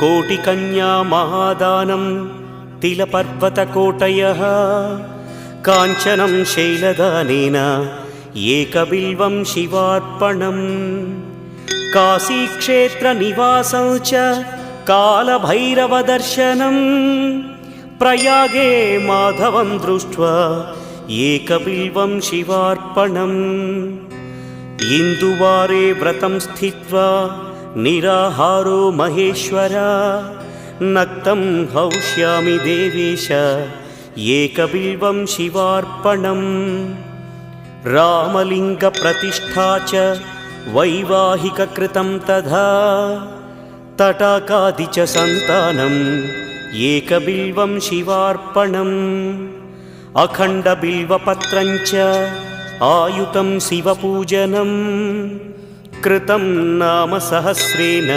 कोटिकन्या महादानं तिलपर्वतकोटयः काञ्चनं शैलदानेन एकबिल्वं शिवार्पणम् काशीक्षेत्रनिवासं च कालभैरवदर्शनम् प्रयागे माधवं दृष्ट्वा एकबिल्वं शिवार्पणम् इन्दुवारे व्रतं स्थित्वा निराहारो महेश्वर नक्तं हौष्यामि देवेश एकबिल्वं शिवार्पणम् रामलिङ्गप्रतिष्ठा च वैवाहिककृतं तथा तटाकादि च सन्तानम् एकबिल्वं शिवार्पणम् अखण्डबिल्वपत्रं च आयुतं शिवपूजनं कृतं नाम सहस्रेण